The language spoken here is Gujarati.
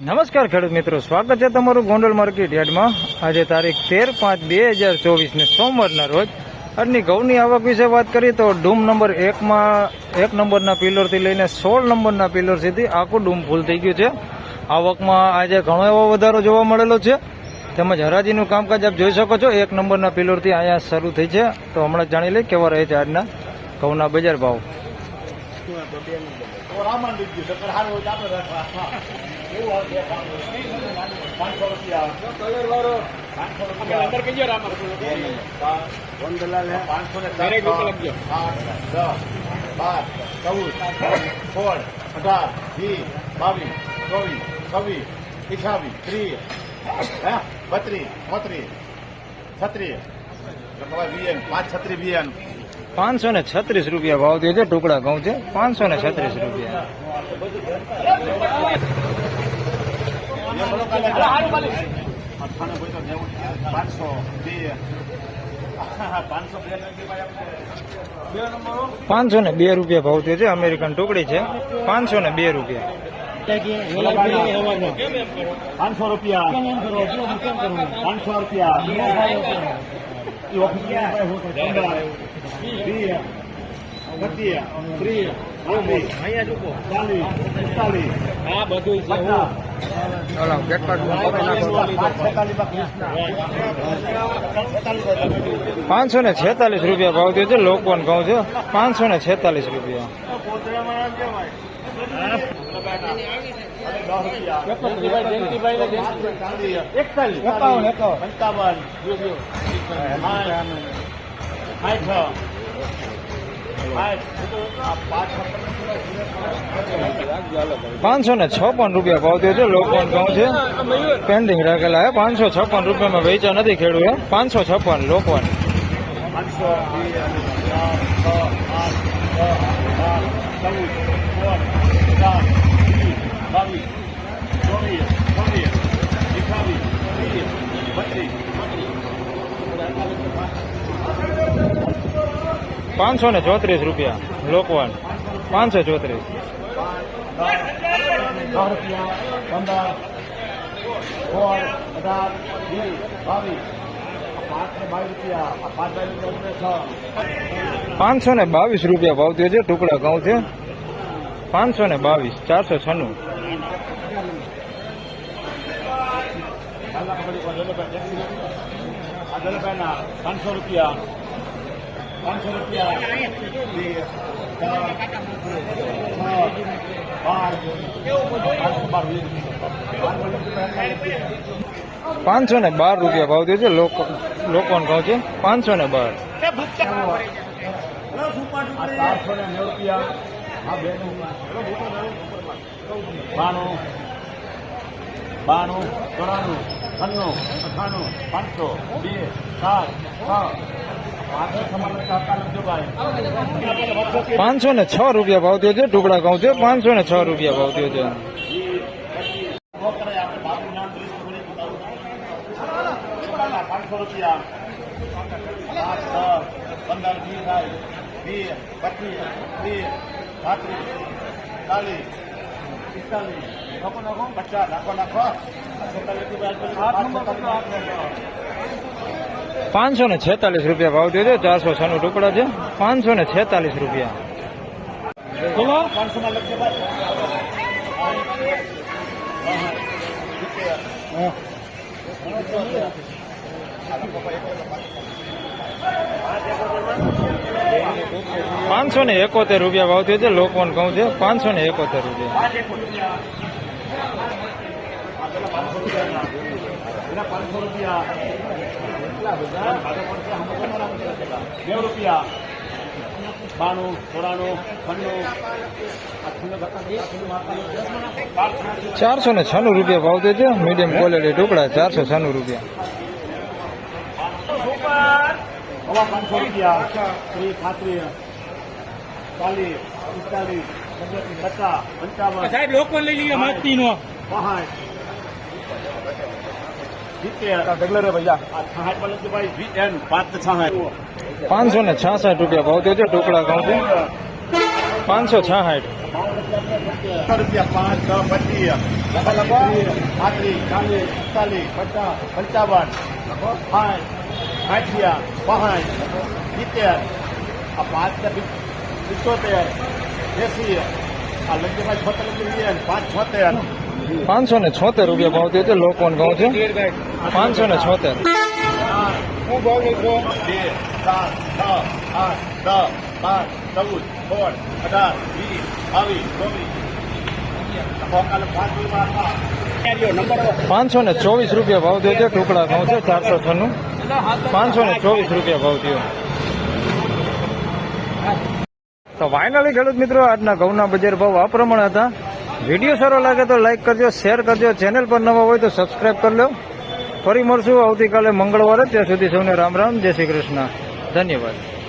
નમસ્કાર ખેડૂત મિત્રો, સ્વાગત છે તમારું ગોંડલ માર્કેટ યાર્ડમાં. આજે તારીખ તેર પાંચ બે હજાર ચોવીસને સોમવારના રોજ આજની ઘઉંની આવક વિશે વાત કરીએ તો ડૂમ નંબર એકમાં, એક નંબરના પિલરથી લઈને સોળ નંબરના પિલર સુધી આખું ડૂમ ફૂલ થઈ ગયું છે. આવકમાં આજે ઘણો એવો વધારો જોવા મળેલો છે. તેમજ હરાજીનું કામકાજ આપ જોઈ શકો છો. એક નંબરના પિલરથી અહીંયા શરૂ થઈ છે. તો હમણાં જાણી લઈએ કેવા રહે છે આજના ઘઉંના બજાર ભાવ. રામાન લીધું તો હારું હોય આપણે રાખવા. એવું આવે પાંચસો રૂપિયા કલર વાળો. પાંચસો રૂપિયા. અંદર કઈ રામાન પાંચસો ને આઠ દસ બાર ચૌદ સોળ અઢાર વીસ બાવીસ ચોવીસ છવ્વીસ પિછાવીસ ત્રીસ હે? બત્રીસ ચોત્રીસ છત્રીસ. પાંચ છત્રીસ વીએન. પાંચસો ને છત્રીસ રૂપિયા ભાવ થયો છે, ટુકડા ઘઉં છે, પાંચસો ને છત્રીસ રૂપિયા. પાંચસો ને બે રૂપિયા ભાવ થયો છે, અમેરિકન ટુકડી છે, પાંચસો ને બે રૂપિયા. પાંચસો રૂપિયા. પાંચસો રૂપિયા. ને છેતાલીસ રૂપિયા ભાવ થયો છે લોકો ઘઉં છે પાંચસો ને છેતાલીસ રૂપિયા. એકતાલીસ પંચાવન પાંચસો ને છપ્પન રૂપિયા ભાવ થયો છે લોકવન ઘઉં છે. પેન્ડિંગ રાખેલા છે, પાંચસો છપ્પન રૂપિયામાં વેચા નથી ખેડૂએ પાંચસો છપ્પન લોકવન. પચાસ વીસ બાવીસ ચોવીસ છવ્વીસ અઠાવીસ ત્રીસ બત્રીસ પાંચસો ને ચોત્રીસ રૂપિયા લોકવન પાંચસો ચોત્રીસ. પાંચસો ને બાવીસ રૂપિયા ભાવ થયો છે, ટુકડા ઘઉં છે. પાંચસો ને બાવીસ, ચારસો છન્નું. પાંચસો રૂપિયા. પાંચસો રૂપિયા. પાંચસો ને બાર રૂપિયા ભાવ થયો છે લોકો લોકોન ઘઉં છે પાંચસો ને બાર. આ ચારસો ને નેવું રૂપિયા બાણું બાણું ચોરાણું છન્નું અઠાણું પાંચસો બે સાત છ પાંચસો ને છ રૂપિયા ભાવ છે ટુકડા ઘઉં છે પાંચસો ને છ રૂપિયા ભાવ થયો છે. નાખો નાખો નાખો નાખો પાંચસો ને છેતાલીસ રૂપિયા ભાવ થયો છે ચારસો છનું ટુકડા છે. પાંચસો ને છેતાલીસ રૂપિયા. પાંચસો ને એકોતેર રૂપિયા ભાવ થયો છે લોકવન કહું છે પાંચસો ને એકોતેર રૂપિયા. પાંચસો રૂપિયા બે રૂપિયા બાણું સોળાનું છન્નું ચારસો ને છનું રૂપિયા ભાવ દેજો છે મીડિયમ ક્વોલિટી ટુકડા ચારસો છનું રૂપિયા. હવા પાંચસો રૂપિયા ત્રીસ પાંત્રીસ ચાલીસ પિસ્તાલીસ પચાસ પંચાવન સાહેબ લોકો લઈ લઈએ માગતી નો પાંચ સિત્તેર ઢગલે રે ભૈયા આ છાસઠમાં લખજો ભાઈ વી એન પાંચ ને છાસઠ પાંચસો ને છાસઠ રૂપિયા ભાવ થયો છે ટુકડા ઘઉં છે પાંચસો છાસઠ. રૂપિયા પાંચ છ પચીસ. લખો લખો પાંત્રીસ ચાલીસ પિસ્તાલીસ પચાસ પંચાવન. લખો સાઠ સાઠિયા પાંચ સિત્તેર આ પાંચ ને પિ- પિત્તોતેર એસી આ છોતેર લખી પાંચ છોતેર. પાંચસો ને છોતેર રૂપિયા ભાવ થયો છે લોકોને કહું છું. પાંચસો ને છોતેર. પાંચસો ને ચોવીસ રૂપિયા ભાવ થયો છે ટુકડા ઘઉં છે ચારસો છન્નું. પાંચસો ને ચોવીસ રૂપિયા ભાવ થયો. તો ફાઇનલી ખેડૂત મિત્રો આજના ઘઉંના બજાર ભાવ આ પ્રમાણે હતા. વીડિયો સારો લાગે તો લાઈક કરજો, શેર કરજો, ચેનલ પર નવા હોય તો સબસ્ક્રાઈબ કરી લો. ફરી મળશું આવતીકાલે મંગળવારે, ત્યાં સુધી સૌને રામ રામ, જય શ્રી કૃષ્ણ. ધન્યવાદ.